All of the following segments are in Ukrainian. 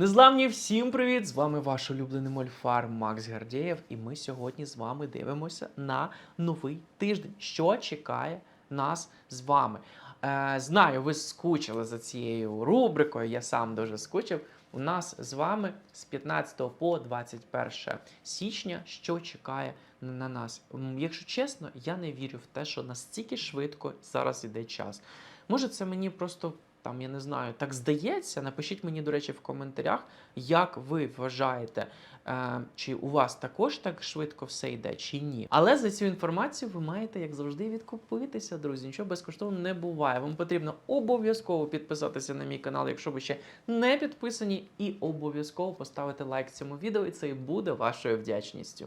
Незламні всім привіт! З вами ваш улюблений мольфар Макс Гардєєв, і ми сьогодні з вами дивимося на новий тиждень. Що чекає нас з вами? Е, знаю, ви скучили за цією рубрикою. Я сам дуже скучив. У нас з вами з 15 по 21 січня, що чекає на нас. Якщо чесно, я не вірю в те, що настільки швидко зараз іде час. Може, це мені просто там, я не знаю, так здається. Напишіть мені, до речі, в коментарях, як ви вважаєте, е, чи у вас також так швидко все йде, чи ні. Але за цю інформацію ви маєте, як завжди, відкупитися, друзі. Нічого безкоштовно не буває. Вам потрібно обов'язково підписатися на мій канал, якщо ви ще не підписані, і обов'язково поставити лайк цьому відео, і це і буде вашою вдячністю.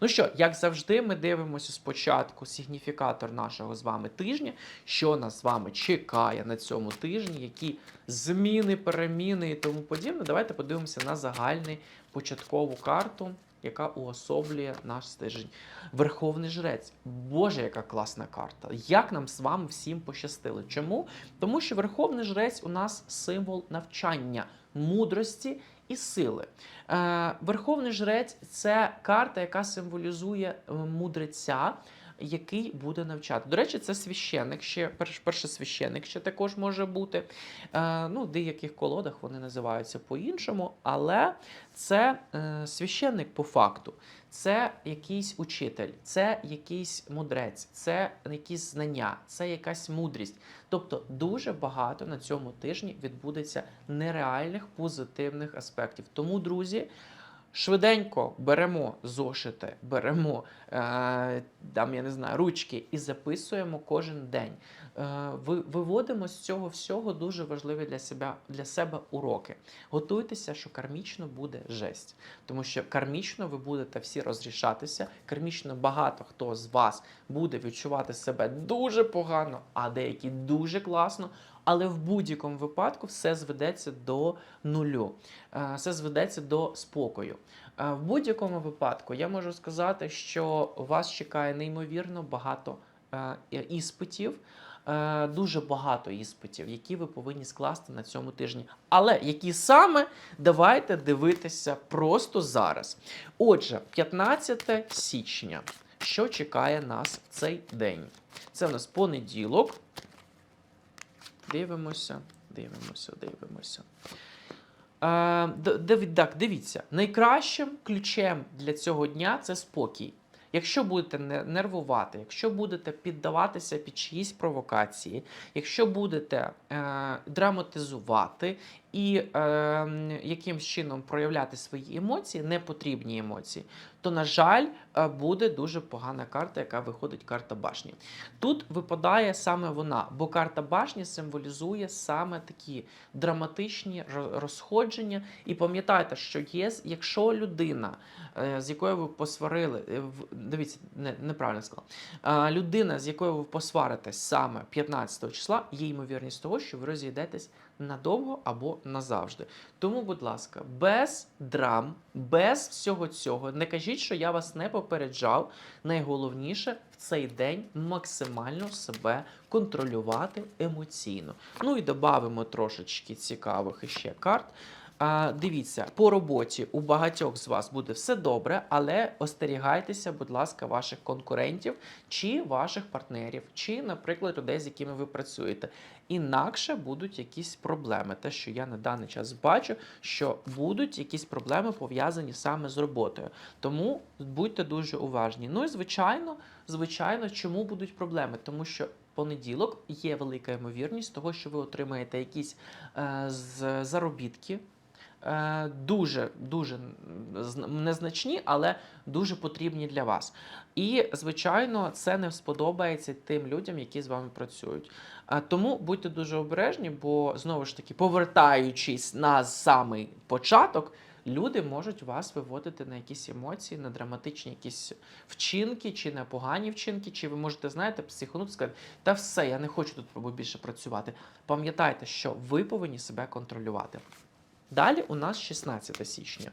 Ну що, як завжди, ми дивимося спочатку сигніфікатор нашого з вами тижня, що нас з вами чекає на цьому тижні, які зміни, переміни і тому подібне. Давайте подивимося на загальну початкову карту, яка уособлює наш тиждень. Верховний жрець. Боже, яка класна карта! Як нам з вами всім пощастило? Чому? Тому що Верховний жрець у нас символ навчання, мудрості і сили. Е, Верховний жрець це карта, яка символізує е, мудреця. Який буде навчати. До речі, це священник ще, перш, перший священник ще також може бути. Е, ну, в деяких колодах вони називаються по-іншому, але це е, священник по факту. Це якийсь учитель, це якийсь мудрець, це якісь знання, це якась мудрість. Тобто дуже багато на цьому тижні відбудеться нереальних позитивних аспектів. Тому, друзі, швиденько беремо зошити, беремо е, там, я не знаю, ручки і записуємо кожен день. Е, виводимо з цього всього дуже важливі для себе, для себе уроки. Готуйтеся, що кармічно буде жесть. Тому що кармічно ви будете всі розрішатися. Кармічно багато хто з вас буде відчувати себе дуже погано, а деякі дуже класно. Але в будь-якому випадку все зведеться до нулю, Е, все зведеться до спокою. Е, В будь-якому випадку я можу сказати, що вас чекає неймовірно багато е, іспитів. Дуже багато іспитів, які ви повинні скласти на цьому тижні. Але які саме давайте дивитися просто зараз. Отже, 15 січня. Що чекає нас в цей день? Це в нас понеділок. Дивимося, дивимося, дивимося. Е, так, дивіться, найкращим ключем для цього дня це спокій. Якщо будете не- нервувати, якщо будете піддаватися під чиїсь провокації, якщо будете е, драматизувати і е, якимсь чином проявляти свої емоції, непотрібні емоції, то, на жаль, е, буде дуже погана карта, яка виходить карта башні. Тут випадає саме вона, бо карта башні символізує саме такі драматичні розходження. І пам'ятайте, що є, якщо людина, е, з якою ви посварили, е, дивіться, не, неправильно сказав, Е, людина, з якою ви посваритесь саме 15 числа, є ймовірність того, що ви розійдетесь надовго або назавжди. Тому, будь ласка, без драм, без всього цього, не кажіть, що я вас не попереджав. Найголовніше в цей день максимально себе контролювати емоційно. Ну і додамо трошечки цікавих іще карт. А, дивіться, по роботі у багатьох з вас буде все добре, але остерігайтеся, будь ласка, ваших конкурентів чи ваших партнерів, чи, наприклад, людей, з якими ви працюєте. Інакше будуть якісь проблеми. Те, що я на даний час бачу, що будуть якісь проблеми пов'язані саме з роботою. Тому будьте дуже уважні. Ну і звичайно, звичайно, чому будуть проблеми? Тому що понеділок є велика ймовірність того, що ви отримаєте якісь е, заробітки. Е, Дуже дуже зн- незначні, але дуже потрібні для вас. І, звичайно, це не сподобається тим людям, які з вами працюють. Тому будьте дуже обережні, бо знову ж таки, повертаючись на самий початок, люди можуть вас виводити на якісь емоції, на драматичні якісь вчинки, чи на погані вчинки, чи ви можете, знаєте, психонути сказати, та все, я не хочу тут більше працювати. Пам'ятайте, що ви повинні себе контролювати. Далі у нас 16 січня.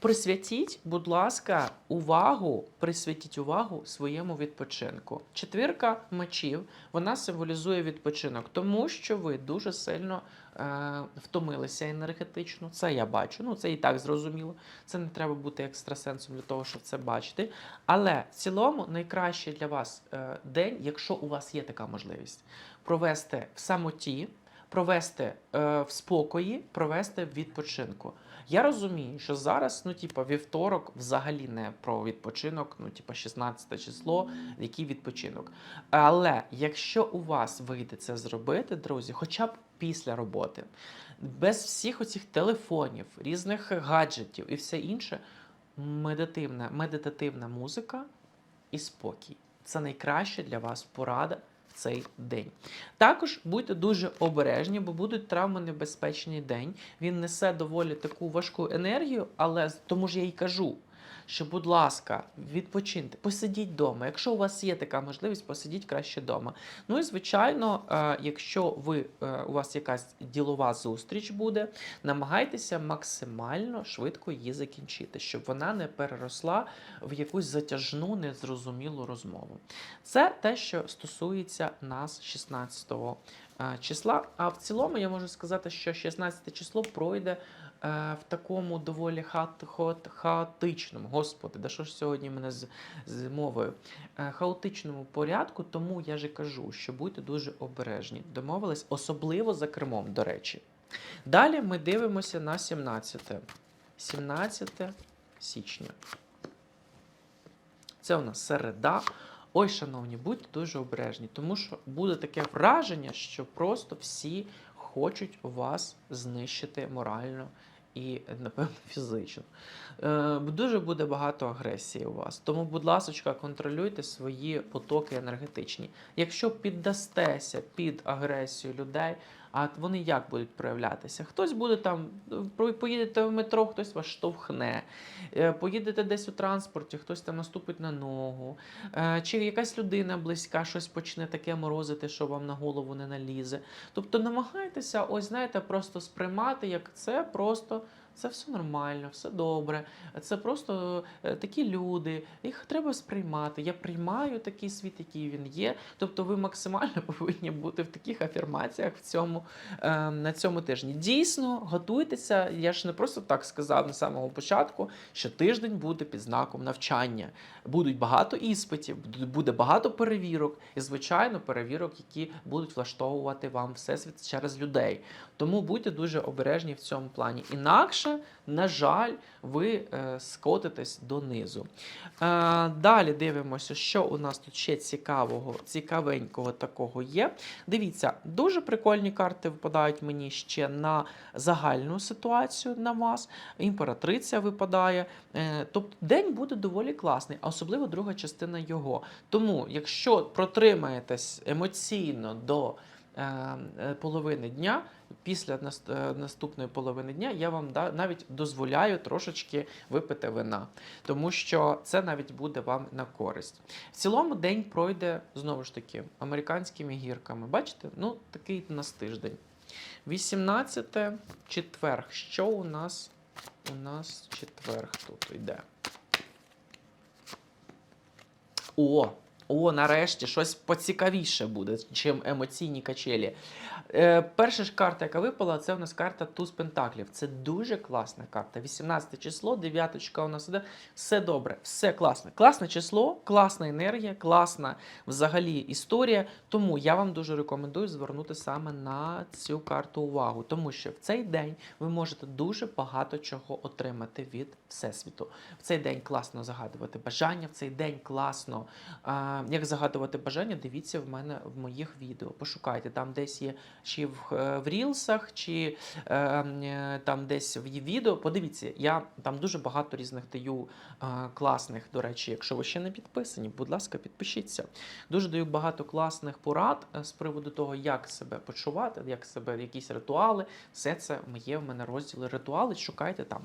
Присвятіть, будь ласка, увагу, присвятіть увагу своєму відпочинку. Четвірка мечів вона символізує відпочинок, тому що ви дуже сильно е, втомилися енергетично. Це я бачу. Ну це і так зрозуміло. Це не треба бути екстрасенсом для того, щоб це бачити. Але в цілому найкращий для вас е, день, якщо у вас є така можливість, провести в самоті, провести е, в спокої, провести в відпочинку. Я розумію, що зараз, ну, типа, вівторок взагалі не про відпочинок, ну, типа, 16 число, який відпочинок. Але якщо у вас вийде це зробити, друзі, хоча б після роботи, без всіх оцих телефонів, різних гаджетів і все інше, медитивна, медитативна музика і спокій. Це найкраща для вас порада в цей день. Також будьте дуже обережні, бо будуть травмонебезпечний день. Він несе доволі таку важку енергію, але тому ж я й кажу. Що, будь ласка, відпочиньте, посидіть вдома. Якщо у вас є така можливість, посидіть краще вдома. Ну і звичайно, е, якщо ви, е, у вас якась ділова зустріч буде, намагайтеся максимально швидко її закінчити, щоб вона не переросла в якусь затяжну, незрозумілу розмову. Це те, що стосується нас 16 е, числа. А в цілому я можу сказати, що 16 число пройде в такому доволі хат, хат, хаотичному, господи, да що ж сьогодні мене з, з мовою, е, хаотичному порядку, тому я ж кажу, що будьте дуже обережні. Домовились, особливо за кермом, до речі. Далі ми дивимося на 17. 17 січня. Це у нас середа. Ой, шановні, будьте дуже обережні, тому що буде таке враження, що просто всі хочуть вас знищити морально і, напевно, фізично. Е, дуже буде багато агресії у вас. Тому, будь ласка, контролюйте свої потоки енергетичні. Якщо піддастеся під агресію людей, а вони як будуть проявлятися? Хтось буде там, про- поїдете в метро, хтось вас штовхне, Е, поїдете десь у транспорті, хтось там наступить на ногу, Е, чи якась людина близька щось почне таке морозити, що вам на голову не налізе. Тобто намагайтеся, ось знаєте, просто сприймати, як це просто. Це все нормально, все добре. Це просто е, такі люди, їх треба сприймати. Я приймаю такий світ, який він є. Тобто, ви максимально повинні бути в таких афірмаціях в цьому е, на цьому тижні. Дійсно, готуйтеся. Я ж не просто так сказав на самого початку, що тиждень буде під знаком навчання. Будуть багато іспитів, буде багато перевірок, і, звичайно, перевірок, які будуть влаштовувати вам всесвіт через людей. Тому будьте дуже обережні в цьому плані. Інакше, на жаль, ви е, скотитесь донизу. Е, далі дивимося, що у нас тут ще цікавого, цікавенького такого є. Дивіться, дуже прикольні карти випадають мені ще на загальну ситуацію на вас. Імператриця випадає. Е, тобто день буде доволі класний, а особливо друга частина його. Тому, якщо протримаєтесь емоційно до половини дня, після е, наступної половини дня я вам навіть дозволяю трошечки випити вина, тому що це навіть буде вам на користь. В цілому день пройде знову ж таки американськими гірками. Бачите? Ну, такий у нас тиждень. 18 четверг. Що у нас? У нас четверг тут йде. О! О, нарешті щось поцікавіше буде, чим емоційні качелі. Е, перша ж карта, яка випала, це у нас карта Туз Пентаклів. Це дуже класна карта. 18 число, дев'яточка у нас іде. Все добре, все класно. Класне число, класна енергія, класна взагалі історія. Тому я вам дуже рекомендую звернути саме на цю карту увагу, тому що в цей день ви можете дуже багато чого отримати від Всесвіту. В цей день класно загадувати бажання, в цей день класно. А, як загадувати бажання, дивіться в мене в моїх відео. Пошукайте, там десь є чи в, е, в рілсах, чи е, е, там десь в відео. Подивіться, я там дуже багато різних даю е, класних. До речі, якщо ви ще не підписані, будь ласка, підпишіться. Дуже даю багато класних порад е, з приводу того, як себе почувати, як себе, якісь ритуали. Все це є в мене розділи ритуали. Шукайте там.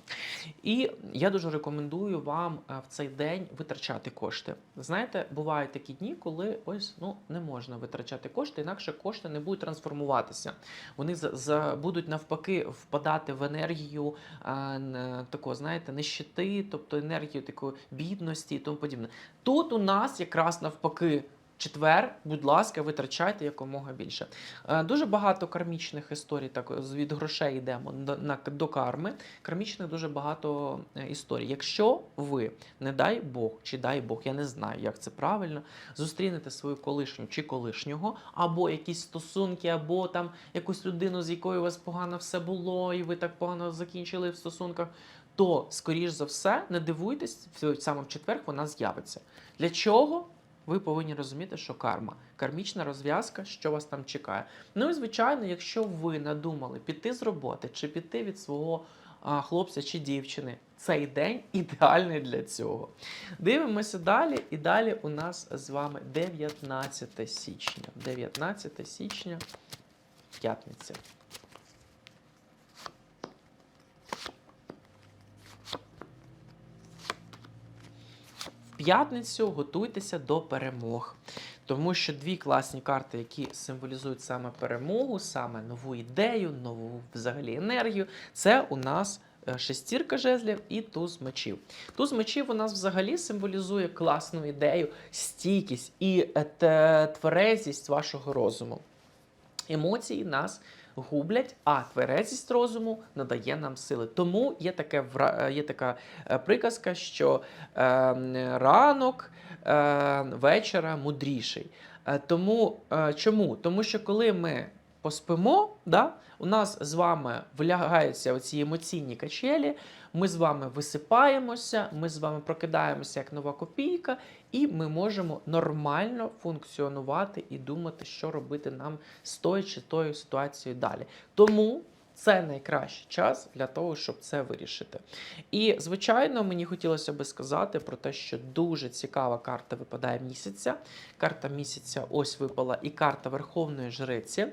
І я дуже рекомендую вам в цей день витрачати кошти. Знаєте, бувають такі такі дні, коли ось ну не можна витрачати кошти, інакше кошти не будуть трансформуватися. Вони за, за будуть навпаки впадати в енергію а, такого, знаєте, нищети, тобто енергію такої бідності і тому подібне. Тут у нас якраз навпаки. Четвер, будь ласка, витрачайте якомога більше. Е, Дуже багато кармічних історій, так від грошей йдемо на, до карми. Кармічних дуже багато е, історій. Якщо ви, не дай Бог, чи дай Бог, я не знаю, як це правильно, зустрінете свою колишню чи колишнього, або якісь стосунки, або там якусь людину, з якою у вас погано все було, і ви так погано закінчили в стосунках, то, скоріш за все, не дивуйтесь, саме в четвер вона з'явиться. Для чого? Ви повинні розуміти, що карма, кармічна розв'язка, що вас там чекає. Ну і звичайно, якщо ви надумали піти з роботи чи піти від свого а, хлопця чи дівчини, цей день ідеальний для цього. Дивимося далі, і далі у нас з вами 19 січня. 19 січня, п'ятниця. П'ятницю готуйтеся до перемог. Тому що дві класні карти, які символізують саме перемогу, саме нову ідею, нову взагалі енергію, це у нас е, шестірка жезлів і туз мечів. Туз мечів у нас взагалі символізує класну ідею, стійкість і е, тверезість вашого розуму. Емоції нас гублять, а тверезість розуму надає нам сили. Тому є, таке, є така е, приказка, що е, ранок е, вечора мудріший. Тому чому? Тому що коли ми поспимо, да, у нас з вами влягаються оці емоційні качелі, ми з вами висипаємося, ми з вами прокидаємося як нова копійка, і ми можемо нормально функціонувати і думати, що робити нам з тою чи тою ситуацією далі. Тому це найкращий час для того, щоб це вирішити. І, звичайно, мені хотілося би сказати про те, що дуже цікава карта випадає місяця. Карта місяця ось випала, і карта Верховної Жриці.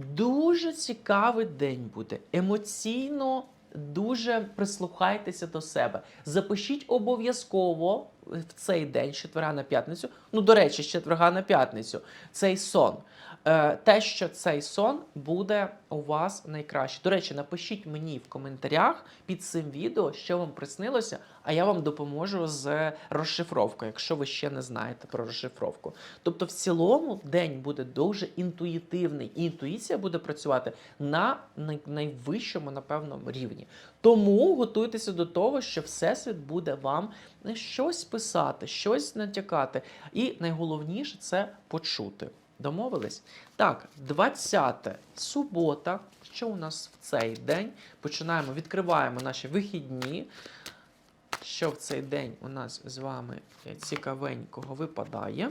Дуже цікавий день буде. Емоційно дуже прислухайтеся до себе. Запишіть обов'язково в цей день, з четверга на п'ятницю. Ну, до речі, з четверга на п'ятницю, цей сон. Е, Те, що цей сон буде у вас найкраще. До речі, напишіть мені в коментарях під цим відео, що вам приснилося, а я вам допоможу з розшифровкою, якщо ви ще не знаєте про розшифровку. Тобто, в цілому день буде дуже інтуїтивний, і інтуїція буде працювати на най- найвищому, напевно, рівні. Тому готуйтеся до того, що Всесвіт буде вам щось писати, щось натякати. І найголовніше це почути. Домовились? Так, 20 субота. Що у нас в цей день? Починаємо, відкриваємо наші вихідні. Що в цей день у нас з вами е, цікавенького випадає?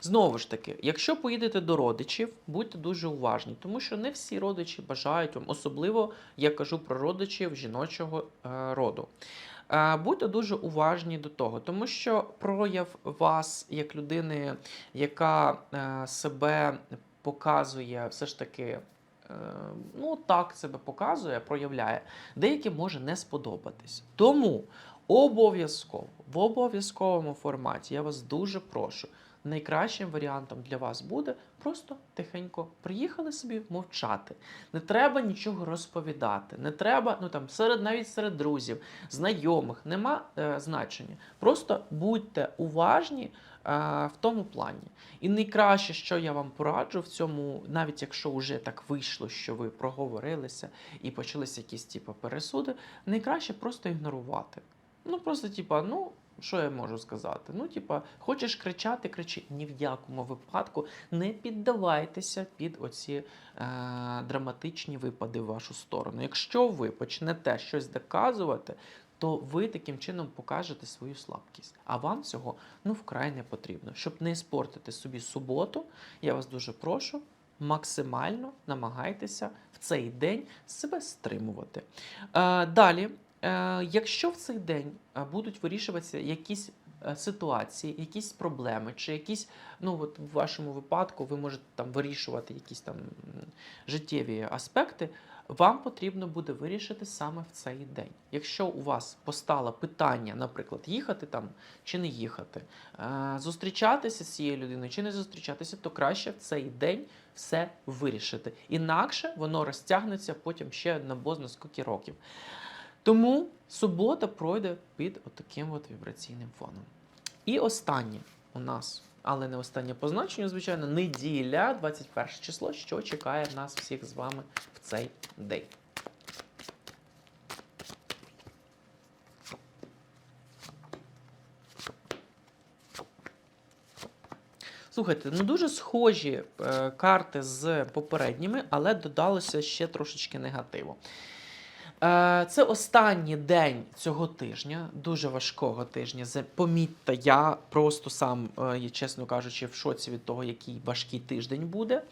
Знову ж таки, якщо поїдете до родичів, будьте дуже уважні, тому що не всі родичі бажають вам, особливо я кажу про родичів жіночого е, роду. Е, будьте дуже уважні до того, тому що прояв вас як людини, яка е, себе показує все ж таки. е, Ну, так себе показує, проявляє, деяким може не сподобатись. Тому обов'язково в обов'язковому форматі я вас дуже прошу. Найкращим варіантом для вас буде просто тихенько приїхали собі мовчати. Не треба нічого розповідати. Не треба, ну там серед навіть серед друзів, знайомих, нема е, значення. Просто будьте уважні е, в тому плані. І найкраще, що я вам пораджу в цьому, навіть якщо вже так вийшло, що ви проговорилися і почалися якісь типу, пересуди, найкраще просто ігнорувати. Ну просто, типа, ну. Що я можу сказати? Ну, типа, хочеш кричати, кричи. Ні в якому випадку не піддавайтеся під оці е, драматичні випади в вашу сторону. Якщо ви почнете щось доказувати, то ви таким чином покажете свою слабкість. А вам цього ну вкрай не потрібно. Щоб не іспортити собі суботу, я вас дуже прошу. Максимально намагайтеся в цей день себе стримувати. Е, далі, якщо в цей день е, будуть вирішуватися якісь е, ситуації, якісь проблеми, чи якісь, ну от в вашому випадку ви можете там вирішувати якісь там життєві аспекти, вам потрібно буде вирішити саме в цей день. Якщо у вас постало питання, наприклад, їхати там чи не їхати, е, зустрічатися з цією людиною чи не зустрічатися, то краще в цей день все вирішити. Інакше воно розтягнеться потім ще на бозна скільки років. Тому субота пройде під отаким от вібраційним фоном. І останнє у нас, але не останнє по значенню, звичайно, неділя, 21 число, що чекає нас всіх з вами в цей день. Слухайте, ну дуже схожі е, карти з попередніми, але додалося ще трошечки негативу. Е, Це останній день цього тижня, дуже важкого тижня. Помітьте, я просто сам, е, чесно кажучи, в шоці від того, який важкий тиждень буде.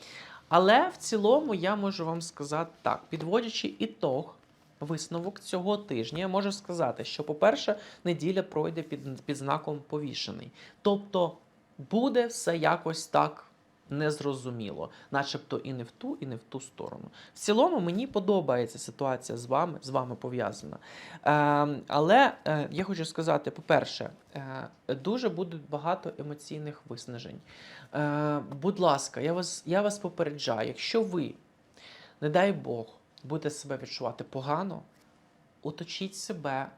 Але в цілому я можу вам сказати так, підводячи ітог, висновок цього тижня, я можу сказати, що, по-перше, неділя пройде під, під знаком повішений. Тобто буде все якось так незрозуміло, начебто і не в ту, і не в ту сторону. В цілому мені подобається ситуація з вами, з вами пов'язана. Е, але е, я хочу сказати: по-перше, е, дуже буде багато емоційних виснажень. Е, будь ласка, я вас, я вас попереджаю, якщо ви, не дай Бог, будете себе відчувати погано, оточіть себе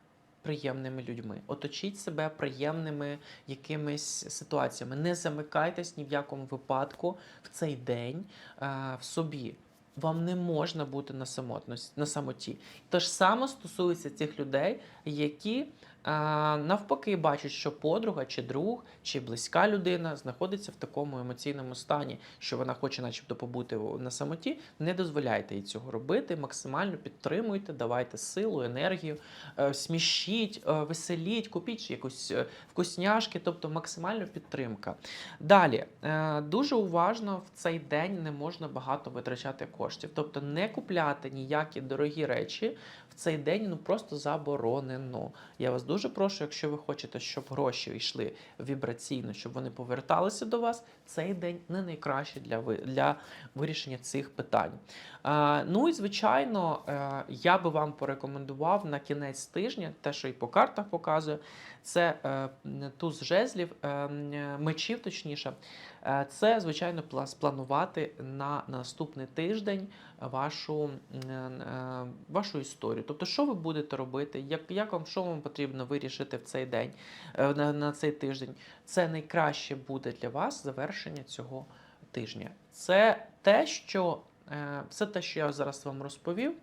приємними людьми, оточіть себе приємними якимись ситуаціями. Не замикайтесь ні в якому випадку в цей день е, в собі. Вам не можна бути на самотності, на самоті. Те ж саме стосується тих людей, які навпаки бачать, що подруга, чи друг, чи близька людина знаходиться в такому емоційному стані, що вона хоче, начебто, побути на самоті. Не дозволяйте їй цього робити. Максимально підтримуйте, давайте силу, енергію, е, смішіть, е, веселіть, купіть якусь е, вкусняшки, тобто максимально підтримка. Далі дуже уважно в цей день не можна багато витрачати коштів, тобто не купляти ніякі дорогі речі в цей день ну просто заборонено. Я вас дуже прошу, якщо ви хочете, щоб гроші йшли вібраційно, щоб вони поверталися до вас, цей день не найкращий для ви для вирішення цих питань. Е, ну і звичайно, е, я би вам порекомендував на кінець тижня, те, що і по картах показує, це е, туз жезлів, е, мечів, точніше. Е, Це, звичайно, пла- спланувати на наступний тиждень вашу, е, вашу історію. Тобто, що ви будете робити, як, як вам, що вам потрібно вирішити в цей день, е, на, на цей тиждень. Це найкраще буде для вас завершення цього тижня. Це те, що е, все те, що я зараз вам розповів,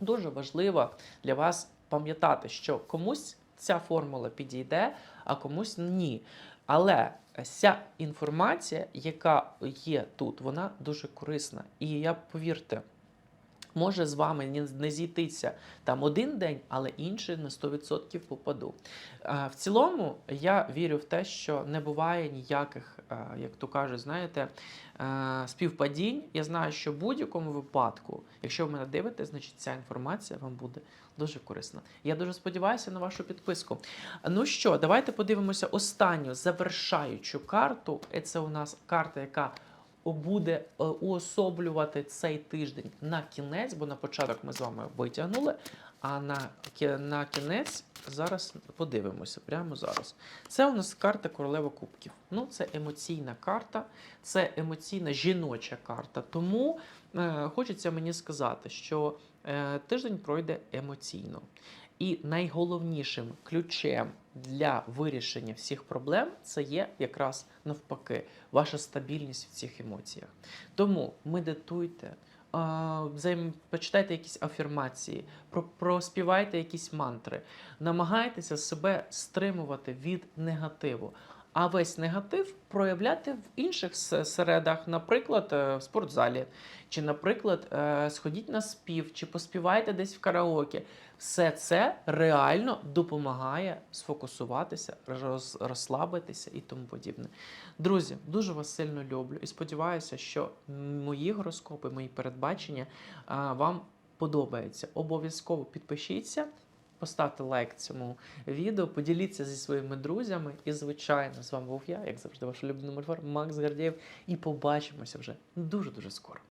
дуже важливо для вас пам'ятати, що комусь ця формула підійде, а комусь ні. Але ця інформація, яка є тут, вона дуже корисна. І я повірте, може з вами не- зійтися там один день, але інший на 100% попаду. В цілому я вірю в те, що не буває ніяких, е, як то кажуть, знаєте, е, співпадінь. Я знаю, що в будь-якому випадку, якщо ви мене дивитесь, значить ця інформація вам буде дуже корисна. Я дуже сподіваюся на вашу підписку. Ну що, давайте подивимося останню завершаючу карту. Це у нас карта, яка буде е, уособлювати цей тиждень на кінець, бо на початок ми з вами витягнули. А на, на кінець зараз подивимося прямо зараз. Це у нас карта королева кубків. Ну, це емоційна карта, це емоційна жіноча карта. Тому е, хочеться мені сказати, що е, тиждень пройде емоційно. І найголовнішим ключем для вирішення всіх проблем це є якраз навпаки ваша стабільність в цих емоціях. Тому медитуйте, взаєм- почитайте якісь афірмації, про- проспівайте якісь мантри, намагайтеся себе стримувати від негативу. А весь негатив проявляти в інших середах, наприклад, е, в спортзалі, чи, наприклад, е, сходіть на спів, чи поспівайте десь в караоке. Все це реально допомагає сфокусуватися, роз, розслабитися і тому подібне. Друзі, дуже вас сильно люблю і сподіваюся, що мої гороскопи, мої передбачення вам подобаються. Обов'язково підпишіться. Поставте лайк цьому відео, поділіться зі своїми друзями. І, звичайно, з вами був я, як завжди, ваш улюблений мольфар Макс Гордєєв. І побачимося вже дуже-дуже скоро.